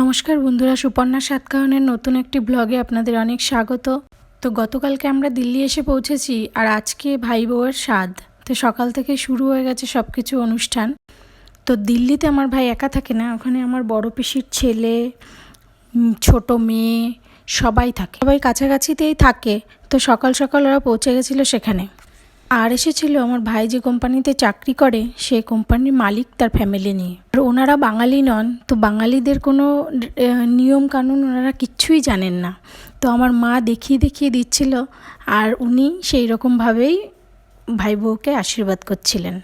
নমস্কার বন্ধুরা, সুপর্ণা সাতকাহনের নতুন একটি ব্লগে আপনাদের অনেক স্বাগত। তো গতকালকে আমরা দিল্লি এসে পৌঁছেছি আর আজকে ভাই বউয়ের স্বাদ। তো সকাল থেকে শুরু হয়ে গেছে সব কিছু অনুষ্ঠান। তো দিল্লিতে আমার ভাই একা থাকে না, ওখানে আমার বড় পিসির ছেলে ছোট মেয়ে সবাই থাকে। সবাই কাছাকাছিতেই থাকে। তো সকাল সকাল ওরা পৌঁছে গেছিল সেখানে। আর এসেছিল আমার ভাই যে কোম্পানিতে চাকরি করে সেই কোম্পানির মালিক তার ফ্যামিলি নিয়ে। আর ওনারা বাঙালি নন, তো বাঙালিদের কোনো নিয়ম কানুন ওনারা কিচ্ছুই জানেন না। তো আমার মা দেখিয়ে দেখিয়ে দিচ্ছিল, আর উনি সেই রকমভাবেই ভাই বউকে আশীর্বাদ করছিলেন।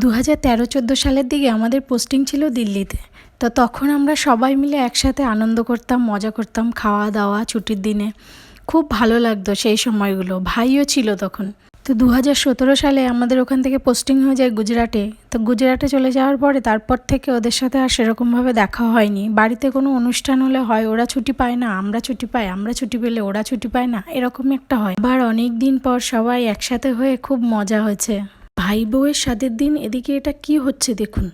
দু হাজার তেরো চোদ্দ সালের দিকে আমাদের পোস্টিং ছিল দিল্লিতে। তো তখন আমরা সবাই মিলে একসাথে আনন্দ করতাম, মজা করতাম, খাওয়া দাওয়া, ছুটির দিনে। খুব ভালো লাগতো সেই সময়গুলো, ভাইও ছিল তখন। তো দু হাজার সতেরো সালে আমাদের ওখান থেকে পোস্টিং হয়ে যায় গুজরাটে। তো গুজরাটে চলে যাওয়ার পরে তারপর থেকে ওদের সাথে আর সেরকমভাবে দেখা হয়নি। বাড়িতে কোনো অনুষ্ঠান হলে হয়, ওরা ছুটি পায় না, আমরা ছুটি পাই, আমরা ছুটি পেলে ওরা ছুটি পায় না, এরকমই একটা হয়। আবার অনেক দিন পর সবাই একসাথে হয়ে খুব মজা হয়েছে। ভাই বউয়ের স্বাদের দিন, এদিকে এটা কি হচ্ছে দেখুন।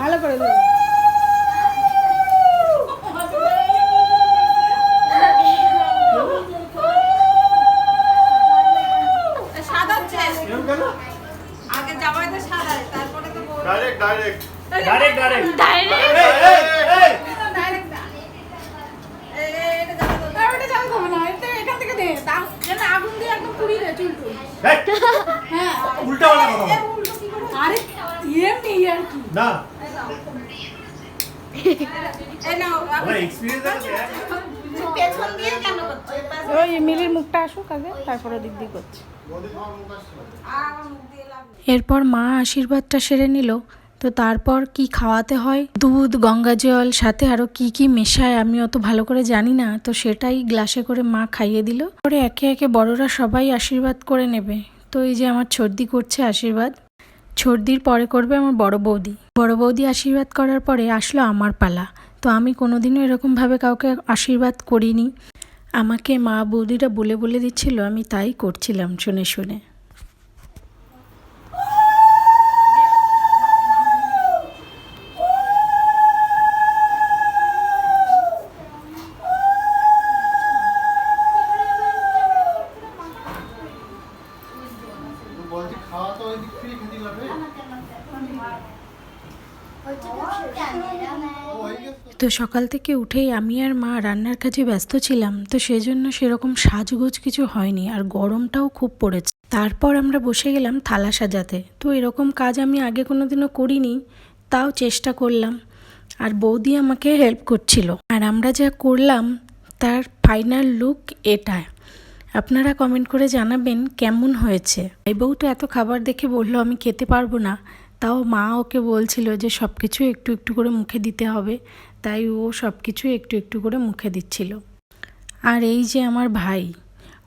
ভালো করে তা- দিয়ে হ্যাঁ। উল্টা কথা আরে এমনি কি। না। দিয়ে পাশে- ওই মিলির মুখটা আসুক আগে তারপরে দিক দিক করছে। এরপর মা আশীর্বাদটা সেরে নিল। তো তারপর কি খাওয়াতে হয়? দুধ, গঙ্গা জল, সাথে আরও কি কি মেশায় আমি অত ভালো করে জানি না। তো সেটাই গ্লাসে করে মা খাইয়ে দিল। পরে একে একে বড়রা সবাই আশীর্বাদ করে নেবে। তো এই যে আমার ছর্দি করছে আশীর্বাদ। ছর্দির পরে করবে আমার বড় বৌদি। বড় বৌদি আশীর্বাদ করার পরে আসলো আমার পালা। তো আমি কোনোদিনও এরকমভাবে কাউকে আশীর্বাদ করিনি। আমাকে মা বৌদিরা বলে বলে দিচ্ছিল, আমি তাই করছিলাম শুনে শুনে। খাওয়া তো ওই দিক থেকে খেতে তো সকাল থেকে উঠেই আমি আর মা রান্নার কাজে ব্যস্ত ছিলাম, তো সেজন্য সেরকম সাজগোজ কিছু হয়নি আর গরমটাও খুব পড়েছে। তারপর আমরা বসে গেলাম থালা সাজাতে। তো এরকম কাজ আমি আগে কোনোদিনও করিনি, তাও চেষ্টা করলাম আর বৌদি আমাকে হেল্প করছিল। আর আমরা যা করলাম, তার ফাইনাল লুক এটা আপনারা কমেন্ট করে জানাবেন কেমন হয়েছে। এই বউ তো এত খাবার দেখে বলল, আমি খেতে পারব না। তাও মা ওকে বলছিল যে সব কিছু একটু একটু করে মুখে দিতে হবে, তাই ও সব কিছু একটু একটু করে মুখে দিচ্ছিল। আর এই যে আমার ভাই,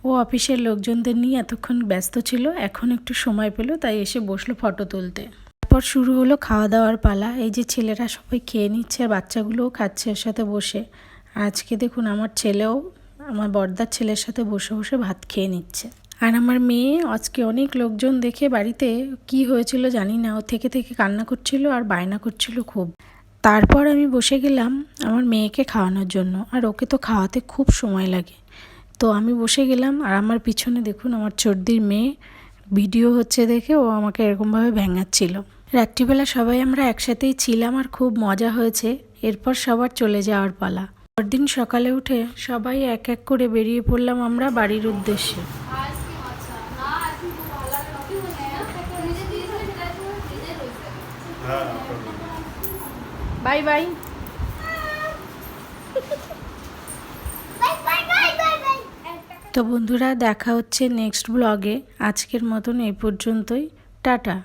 ও অফিসের লোকজনদের নিয়ে এতক্ষণ ব্যস্ত ছিল, এখন একটু সময় পেল, তাই এসে বসল ফটো তুলতে। তারপর শুরু হলো খাওয়া দাওয়ার পালা, এই যে ছেলেরা সবাই খেয়ে নিচ্ছে আর বাচ্চাগুলোও খাচ্ছে এর সাথে বসে। আজকে দেখুন আমার ছেলেও, আমার বর্দার ছেলের সাথে বসে বসে ভাত খেয়ে নিচ্ছে। আর আমার মেয়ে আজকে অনেক লোকজন দেখে বাড়িতে কি হয়েছিল জানি না। ও থেকে থেকে কান্না করছিল আর বায়না করছিল খুব। তারপর আমি বসে গেলাম আমার মেয়েকে খাওয়ানোর জন্য আর ওকে তো খাওয়াতে খুব সময় লাগে। তো আমি বসে গেলাম আর আমার পিছনে দেখুন আমার চর্দির মেয়ে ভিডিও হচ্ছে দেখে ও আমাকে এরকমভাবে ভেঙাচ্ছিল। রাত্রিবেলা সবাই আমরা একসাথেই ছিলাম আর খুব মজা হয়েছে। এরপর সবার চলে যাওয়ার পালা। পরদিন সকালে উঠে সবাই এক এক করে বেরিয়ে পড়লাম আমরা বাড়ির উদ্দেশ্যে। Bye bye. তো বন্ধুরা দেখা হচ্ছে নেক্সট ব্লগে আজকের মতন এই পর্যন্তই। টাটা।